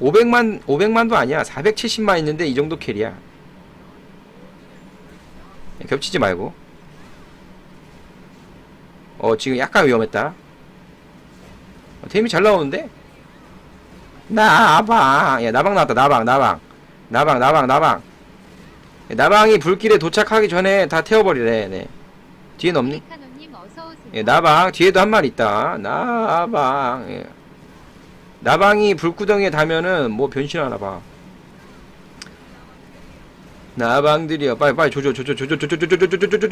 500만 500만도 아니야. 470만 있는데 이 정도 캐리야. 겹치지 말고. 어 지금 약간 위험했다. 어, 데미 잘 나오는데? 나방 야 나방 나왔다. 나방 나방. 나방 나방 나방. 야, 나방이 불길에 도착하기 전에 다 태워버리래 네. 뒤엔 없니? 예, 나방. 뒤에도 한 마리 있다. 나방. 예. 나방이 불구덩이에 닿으면은 뭐 변신하나 봐. 나방들이요. 빨리 빨리 조져 조져 조져 조져 조져 조져 조져 조져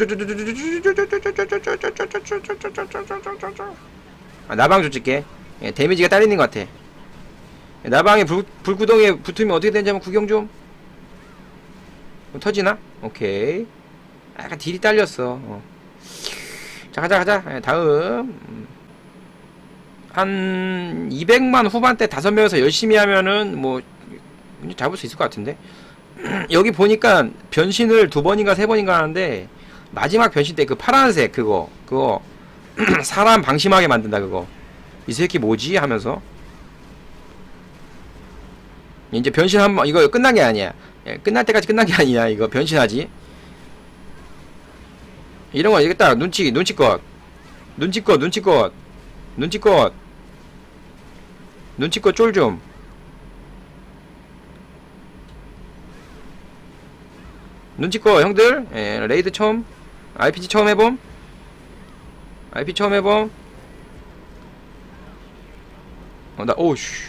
아, 나방 조질게. 예, 데미지가 딸리는 것 같아. 예, 나방이 불 불구덩이에 붙으면 어떻게 되는지 한번 구경 좀. 어, 터지나? 오케이. 아, 약간 딜이 딸렸어. 어. 자 가자 가자 예, 다음 음. 한 200만 후반대 다섯 명에서 열심히 하면은 뭐 잡을 수 있을 것 같은데. 여기 보니까 변신을 두 번인가 세 번인가 하는데 마지막 변신 때 그 파란색 그거 그거 사람 방심하게 만든다 그거. 이 새끼 뭐지? 하면서. 이제 변신 한번 이거 끝난 게 아니야. 예, 끝날 때까지 끝난 게 아니야 이거 변신하지. 이런 거 이겠다. 눈치 눈치껏. 눈치껏 눈치껏. 눈치껏 눈치껏 쫄 좀. 눈치껏 형들. 예, 레이드 처음. RPG 처음 해봄. IP 처음 해봄. 어나 오우씨.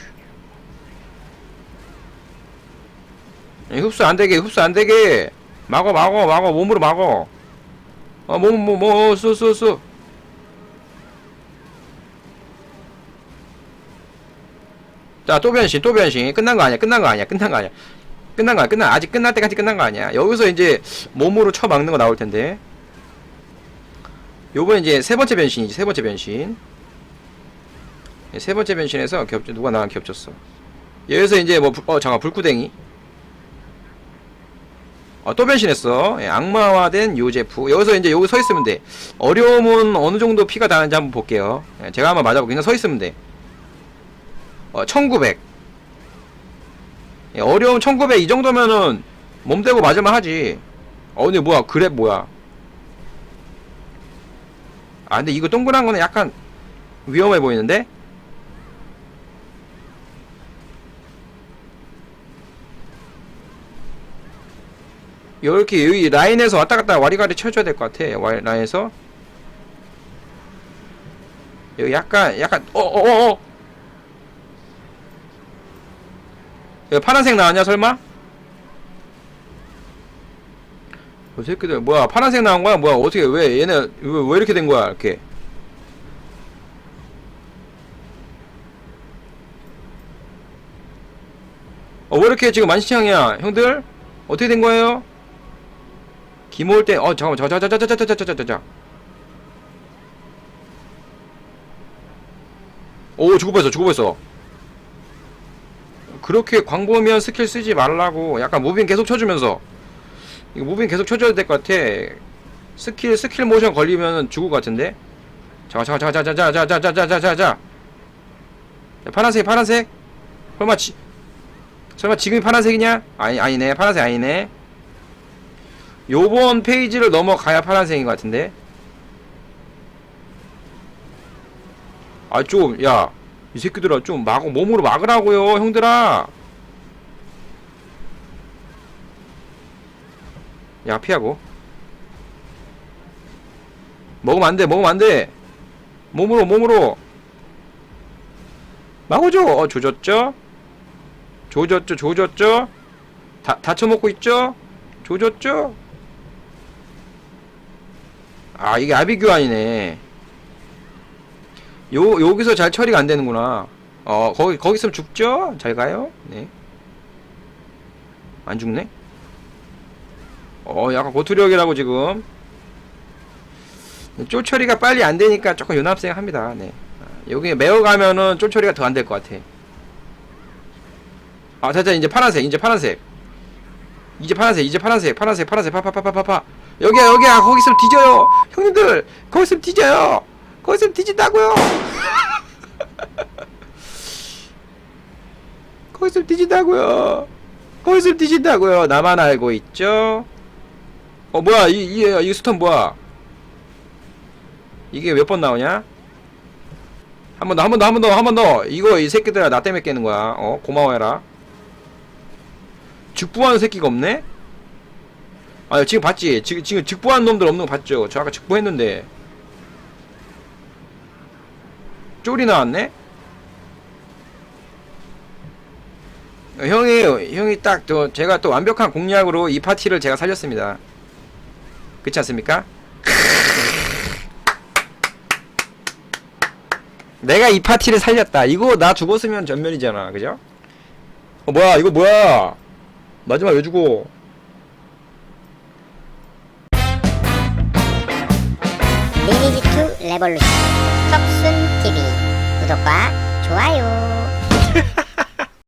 예, 흡수 안되게 흡수 안되게. 막어 막어 막어. 몸으로 막어. 어, 뭐, 뭐, 뭐, 쏘, 쏘, 쏘. 자, 또 변신, 또 변신. 끝난 거 아니야, 끝난 거 아니야, 끝난 거 아니야. 끝난 거 아니야, 끝난, 아직 끝날 때까지 끝난 거 아니야. 여기서 이제 몸으로 쳐 막는 거 나올 텐데. 요번 이제 세 번째 변신이지, 세 번째 변신. 예, 세 번째 변신에서 겹, 누가 나랑 겹쳤어. 여기서 이제 뭐, 불- 어, 잠깐, 불구덩이. 어, 또 변신했어. 예, 악마화된 요제프. 여기서 이제 여기 서 있으면 돼. 어려움은 어느 정도 피가 닿는지 한번 볼게요. 예, 제가 한번 맞아볼게요. 그냥 서 있으면 돼. 어, 1900. 예, 어려움 1900 이 정도면은 몸 대고 맞으면 하지. 어, 근데 뭐야, 그랩 뭐야. 아, 근데 이거 동그란 거는 약간 위험해 보이는데? 이렇게 여기 라인에서 왔다 갔다 와리가리 쳐줘야 될 것 같아. 와, 라인에서. 여기 약간, 약간, 어어어 어! 파란색 나왔냐, 설마? 이 새끼들, 뭐야, 파란색 나온 거야? 뭐야, 어떻게, 왜, 얘네, 왜, 왜 이렇게 된 거야, 이렇게. 어, 왜 이렇게 지금 만시창이야, 형들? 어떻게 된 거예요? 기모을 때, 어, 잠깐만, 자자자자자자자자자자. 오, 죽을 뻔했어. 그렇게 광범위한 스킬 쓰지 말라고. 약간 무빙 계속 쳐주면서. 이거 무빙 계속 쳐줘야 될 것 같아. 스킬, 스킬 모션 걸리면 죽을 것 같은데? 잠깐, 잠깐, 잠깐, 잠깐, 잠깐, 잠깐, 잠깐, 잠깐. 자, 파란색, 파란색. 설마, 지, 설마 지금이 파란색이냐? 아니, 아니네. 파란색 아니네. 요번 페이지를 넘어가야 파란색인 것 같은데 아 좀 야 이 새끼들아 좀 막, 몸으로 막으라고요 형들아. 야 피하고. 먹으면 안돼 먹으면 안돼. 몸으로 몸으로. 막아줘. 어 조졌죠? 조졌죠 조졌죠? 다, 다쳐먹고 있죠? 조졌죠? 아 이게 아비규환이네 요 여기서 잘 처리가 안 되는구나. 어 거기 거기 있으면 죽죠? 잘 가요? 네 안 죽네? 어 약간 고투력이라고 지금. 쫄 처리가 빨리 안 되니까 조금 연합생 합니다. 네. 아, 여기 매어 가면은 쫄 처리가 더 안 될 것 같아. 아 자자 이제 파란색 이제 파란색. 이제 파란색 이제 파란색 파란색 파란색 파파파파파파. 여기야 여기야. 거기 있으면 뒤져요. 형님들 거기 있으면 뒤져요 거기 있으면 뒤진다고요 거기서 뒤진다고요. 거기서 뒤진다고요. 나만 알고 있죠. 어 뭐야 이이이 스톤 뭐야? 이게 몇 번 나오냐? 한 번 더, 한 번 더, 한 번 더, 한 번 더. 이거 이 새끼들아 나 때문에 깨는 거야. 어 고마워해라. 직부하는 새끼가 없네? 아 지금 봤지? 지금 지금 직부하는 놈들 없는 거 봤죠? 저 아까 직부했는데 쫄이 나왔네? 어, 형이 형이 딱 또 제가 또 완벽한 공략으로 이 파티를 제가 살렸습니다. 그렇지 않습니까? 내가 이 파티를 살렸다. 이거 나 죽었으면 전멸이잖아, 그죠? 어 뭐야 이거 뭐야? 마지막 왜 죽어? 리니지2 레볼루션. 석순TV 구독과 좋아요.